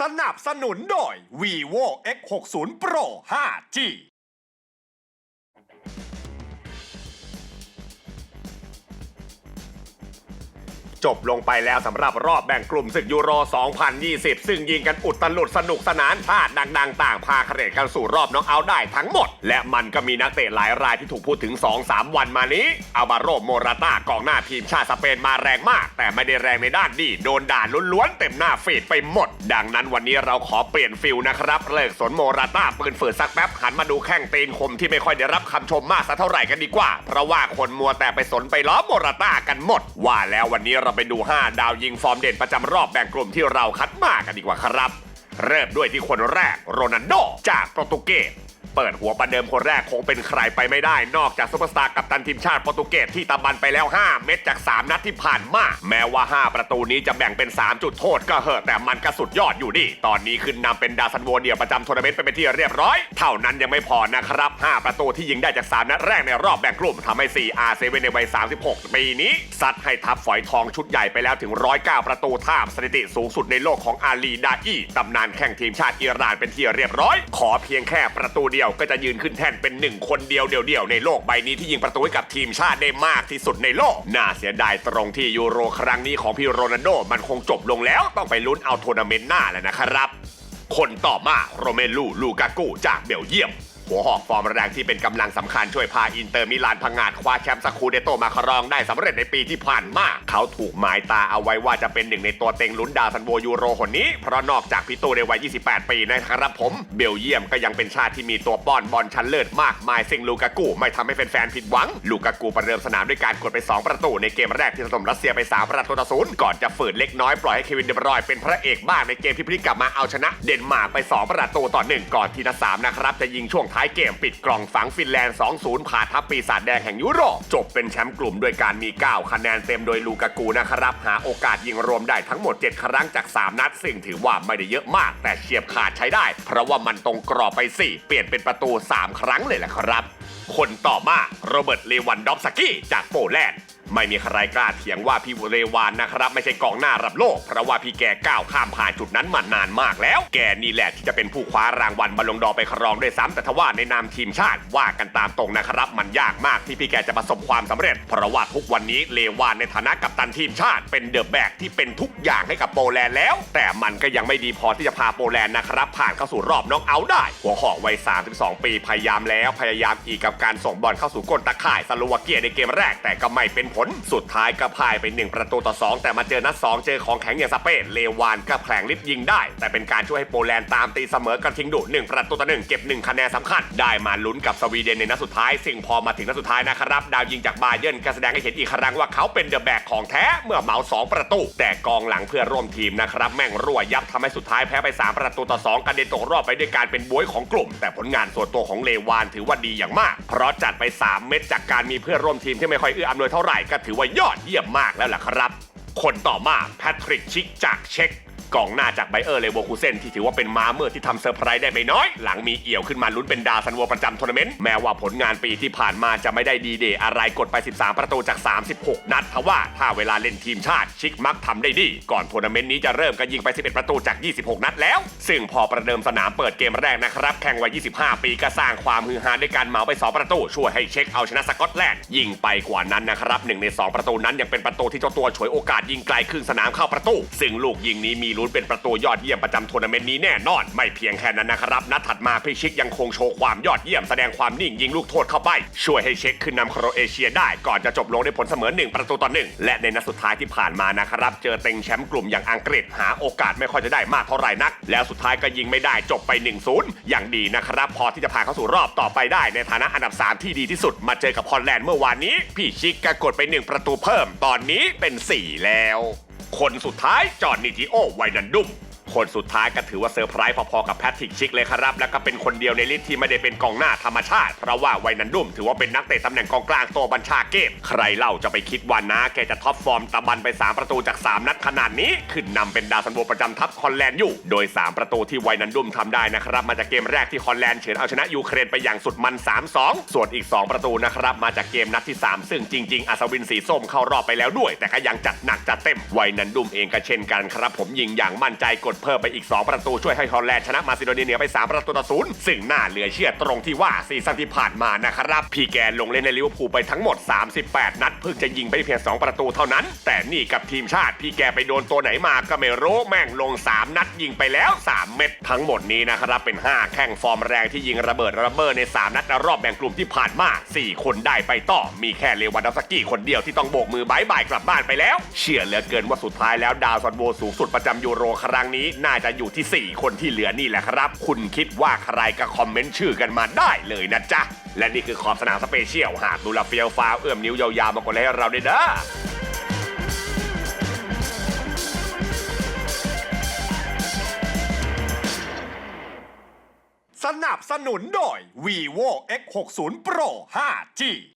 สนับสนุนโดย vivo x60 pro 5g จบลงไปแล้วสำหรับรอบแบ่งกลุ่มศึกยูโร 2020 ซึ่งยิงกันอุดตลุดสนุกสนานชาติดังๆ ต่างพาเขรดกันสู่รอบน็อกเอาได้ทั้งหมด และมันก็มีนักเตะหลายรายที่ถูกพูดถึง 2-3 วันมานี้อัลบาโรโมราตากองหน้าทีมชาติสเปนมาแรงมาก แต่ไม่ได้แรงในด้านดีโดนด่าล้วนๆเต็มหน้าฟีดไปหมด ดังนั้นวันนี้เราขอเปลี่ยนฟิลนะครับเลิกสนโมราตาปืนฝืดสักแป๊บหันมาดูแข้งตีนคมที่ไม่ค่อยได้รับคำชมมากสักเท่าไหร่กันดีกว่า เพราะว่าคนมัวแต่ไปสนไปล้อโมราตากันหมด ว่าแล้ววันนี้เราไปดู 5 ดาวยิงฟอร์มเด่นประจำรอบแบ่งกลุ่มที่เราคัดมากันดีกว่าครับ เริ่มด้วยที่คนแรกโรนัลโดจากโปรตุเกส เปิดหัวประเดิมคนแรกคงเป็นใครไปไม่ได้ นอกจากซุปเปอร์สตาร์กัปตันทีมชาติโปรตุเกสที่ตะบันไปแล้ว 5 เม็ดจาก 3 นัดที่ผ่านมาแม้ว่า 5 ประตูนี้จะแบ่งเป็น 3 จุดโทษก็เหอะแต่มันก็สุดยอดอยู่ดิตอนนี้ขึ้นนำเป็นดาวซันโวเดียประจำทัวร์นาเมนต์ไปเป็นที่เรียบร้อย เท่านั้นยังไม่พอนะครับ 5 ประตูที่ยิงได้จาก 3 นัดแรกในรอบแบ่งกลุ่มทำให้ 4 R7 ในวัย 36 ปีนี้ซัดให้ทัพฝอยทองชุดใหญ่ไปแล้วถึง 109 ประตูท่ามสถิติสูงสุดในโลกของอาลีดาอีตำนานแข่งทีมชาติอิหร่านเป็นที่เรียบร้อย ขอเพียงแค่ประตูเดียวก็จะยืนขึ้นแท่นเป็นหนึ่งคนเดียวเดียวๆในโลกใบนี้ที่ยิงประตูให้กับทีมชาติได้มากที่สุดในโลก น่าเสียดายตรงที่ยูโรครั้งนี้ของพี่โรนัลโดมันคงจบลงแล้วต้องไปลุ้นเอาทัวร์นาเมนต์หน้าแล้วนะครับ คนต่อมาโรเมลูลูกากูจากเบลเยียม หัวหอกฟอร์มแรงที่เป็นกำลังสำคัญช่วยพาอินเตอร์มิลานพังงาดคว้าแชมป์สคูเดโตมาครองได้สำเร็จในปีที่ผ่านมา เขาถูกหมายตาเอาไว้ว่าจะเป็นหนึ่งในตัวเต็งลุ้นดาวซันโวยูโรคนนี้ เพราะนอกจากพี่ตูในวัย 28 ปีนะครับผม เบลเยียมก็ยังเป็นชาติที่มีตัวป้อนบอลชั้นเลิศมากมายซึ่งลูกากูไม่ทำให้แฟนๆผิดหวัง ลูกากูประเดิมสนามด้วยการกดไป 2 ประตูในเกมแรกที่ถล่มรัสเซียไป 3 ประตูต่อศูนย์ก่อนจะฝืนเล็กน้อยปล่อยให้เควินเดบรอยเป็นพระเอกบ้างในเกมที่พลิกกลับมาเอาชนะ เดนมาร์กไป 2 ประตูต่อหนึ่งก่อนที่นัดสามนะครับจะยิงช่วงท้ายเกมปิดกล่องฝังฟินแลนด์ 2-0 ผ่าทัพปีศาจแดงแห่งยุโรป จบเป็นแชมป์กลุ่มด้วยการมี 9 คะแนนเต็มโดยลูกากูนะครับ หาโอกาสยิงรวมได้ทั้งหมด 7 ครั้งจาก 3 นัด ซึ่งถือว่าไม่ได้เยอะมาก แต่เฉียบขาดใช้ได้ เพราะว่ามันตรงกรอบไป 4 เปลี่ยนเป็นประตู 3 ครั้งเลยแหละครับ คนต่อมาโรเบิร์ตเลวันดอฟสกี้จากโปแลนด์ ไม่มีใครกล้าเถียงว่าพี่เรวานนะครับ ไม่ใช่กองหน้ารับโลก เพราะว่าพี่แกก้าวข้ามผ่านจุดนั้นมานานมากแล้ว แกนี่แหละที่จะเป็นผู้คว้ารางวัลบอลลงดอร์ไปครองด้วยซ้ำแต่ทว่าในนามทีมชาติว่ากันตามตรงนะครับ มันยากมากที่พี่แกจะประสบความสำเร็จ เพราะว่าทุกวันนี้เลวานในฐานะกัปตันทีมชาติ เป็นเดอะแบกที่เป็นทุกอย่างให้กับโปแลนด์แล้ว แต่มันก็ยังไม่ดีพอที่จะพาโปแลนด์นะครับ ผ่านเข้าสู่รอบน็อกเอาท์ได้ หัวหอกวัย 32 ปีพยายามแล้วพยายามอีกกับการส่งบอลเข้าสู่ก้นตะข่ายสโลวาเกียในเกมแรกแต่ก็ไม่เป็นผลสุดท้ายก็พ่ายไป 1 ประตูต่อ 2 แต่มาเจอนัด 2 เจอของแข็งอย่างสเปนเลวานก็แผลงลิฟต์ยิงได้ แต่เป็นการช่วยให้โปแลนด์ตามตีเสมอกันทิ้งดุ1ประตูต่อ1เก็บ 1 คะแนนสำคัญ ได้มาลุ้นกับสวีเดนในนัดสุดท้าย ซึ่งพอมาถึงนัดสุดท้ายนะครับ ดาวยิงจากบาเยิร์นก็แสดงให้เห็นอีกครั้งว่าเขาเป็นเดอะแบกของแท้เมื่อเหมา2ประตู แต่กองหลังเพื่อร่วมทีมนะครับแม่งรั่วยับทำให้สุดท้ายแพ้ไป 3 ประตูต่อ 2กระเด็นตกรอบไปด้วยการเป็นบวยของกลุ่ม แต่ผลงานส่วนตัวของเลวานถือว่าดีอย่างมาก เพราะจัดไป 3 เม็ดจากการมีเพื่อร่วมทีมที่ไม่ค่อยเอื้ออำนวยเท่าไหร่ก็ถือว่ายอดเยี่ยมมากแล้วล่ะครับ คนต่อมาแพทริกชิกจากเช็ก กองหน้าจากไบเออร์เลเวอร์คูเซนที่ถือว่าเป็นม้าเมื่อที่ทำเซอร์ไพรส์ได้ไม่น้อย หลังมีเอี่ยวขึ้นมาลุ้นเป็นดาวซันโวประจำทัวร์นาเมนต์แม้ว่าผลงานปีที่ผ่านมาจะไม่ได้ดีเดย์อะไรกดไป 13 ประตูจาก 36 นัดทว่าถ้าเวลาเล่นทีมชาติชิกมักทำได้ดี ก่อนทัวร์นาเมนต์นี้จะเริ่มก็ยิงไป 11 ประตูจาก 26 นัดแล้ว ซึ่งพอประเดิมสนามเปิดเกมแรกนะครับแข่งวัย 25 ปีก็สร้างความฮือฮาด้วยการเหมาไป 2 ประตูช่วยให้เช็คเอาชนะสกอตแลนด์ยิงไปกว่านั้นนะครับหนึ่งใน 2 ประตูนั้นยังเป็นประตูที่เจ้าตัวฉวยโอกาสยิงไกลครึ่งสนามเข้าประตู ซึ่งลูกยิงนี้มีลุนเป็นประตูยอดเยี่ยมประจำทัวร์นาเมนต์นี้แน่นอน ไม่เพียงแค่นั้นนะครับนัดถัดมาพิชิกยังคงโชว์ความยอดเยี่ยมแสดงความนิ่งยิงลูกโทษเข้าไป ช่วยให้เช็คขึ้นนำโครเอเชียได้ ก่อนจะจบลงด้วยผลเสมอ 1 ประตูต่อหนึ่งและในนัดสุดท้ายที่ผ่านมานะครับเจอเต็งแชมป์กลุ่มอย่างอังกฤษหาโอกาสไม่ค่อยจะได้มากเท่าไหร่นัก แล้วสุดท้ายก็ยิงไม่ได้จบไป 1-0 อย่างดีนะครับพอที่จะผ่านเข้าสู่รอบต่อไปได้ ในฐานะอันดับ 3 ที่ดีที่สุดมาเจอกับฮอลแลนด์เมื่อวานนี้พี่ชิกก็กดไป 1 ประตูเพิ่ม ตอนนี้เป็น 4 แล้ว คนสุดท้ายจอห์นนิติโอไวนันดุม คนสุดท้ายก็ถือว่าเซอร์ไพรส์พอๆกับแพทริกชิกเลยครับ แล้วก็เป็นคนเดียวในลิสต์ที่ไม่ได้เป็นกองหน้าธรรมชาติ เพราะว่าไวนันดุมถือว่าเป็นนักเตะตำแหน่งกองกลางตัวบัญชาเกมใครเล่าจะไปคิดว่านะแกจะท็อปฟอร์มตะบันไป 3 ประตูจาก 3 นัดขนาดนี้ ขึ้นนำเป็นดาวซันโวประจำทัพฮอลแลนด์อยู่ โดย 3 ประตูที่ไวนันดุมทำได้นะครับมาจากเกมแรกที่ฮอลแลนด์เฉือนเอาชนะยูเครนไปอย่างสุดมัน 3-2 ส่วนอีก 2 ประตูนะครับมาจากเกมนัดที่ 3 ซึ่งจริง ๆอัศวินสีส้มเข้ารอบไปแล้วด้วย แต่ก็ยังจัดหนักจัดเต็มไวนันดุมเองก็เช่นกันครับ ผมยิงอย่างมั่นใจกดเพิ่มไปอีก 2 ประตูช่วยให้ฮอลแลนด์ชนะมาซิโดเนียเหนือไป 3 ประตูต่อศูนย์ซึ่งน่าเหลือเชื่อตรงที่ว่าซีซั่นที่ผ่านมานะครับพี่แกลงเล่นในลิเวอร์พูลไปทั้งหมด 38 นัดเพิ่งจะยิงไปเพียง 2 ประตูเท่านั้น แต่นี่กับทีมชาติพี่แกไปโดนตัวไหนมาก็ไม่รู้แม่งลง 3 นัดยิงไปแล้ว 3 เม็ดทั้งหมดนี้นะครับเป็น 5 แข้งฟอร์มแรงที่ยิงระเบิดระเบ้อใน 3 นัดรอบแบ่งกลุ่มที่ผ่านมา 4 คนได้ไปต่อมีแค่เลวานดอฟสกี้คนเดียวที่ต้องโบกมือบายบายกลับบ้านไปแล้ว เชื่อเหลือเกินว่าสุดท้ายแล้วดาวซันโวสูงสุดประจำยูโรครั้งนี้น่าจะอยู่ที่ 4 คนที่เหลือนี่แหละครับ คุณคิดว่าใครก็คอมเมนต์ชื่อกันมาได้เลยนะจ๊ะ และนี่คือขอบสนามสเปเชียลหากดูแลเฟียวฟ้าวเอื้อมนิ้วยาวๆมากดให้เราด้วยเด้อสนับสนุนโดย vivo x 6 0 pro 5g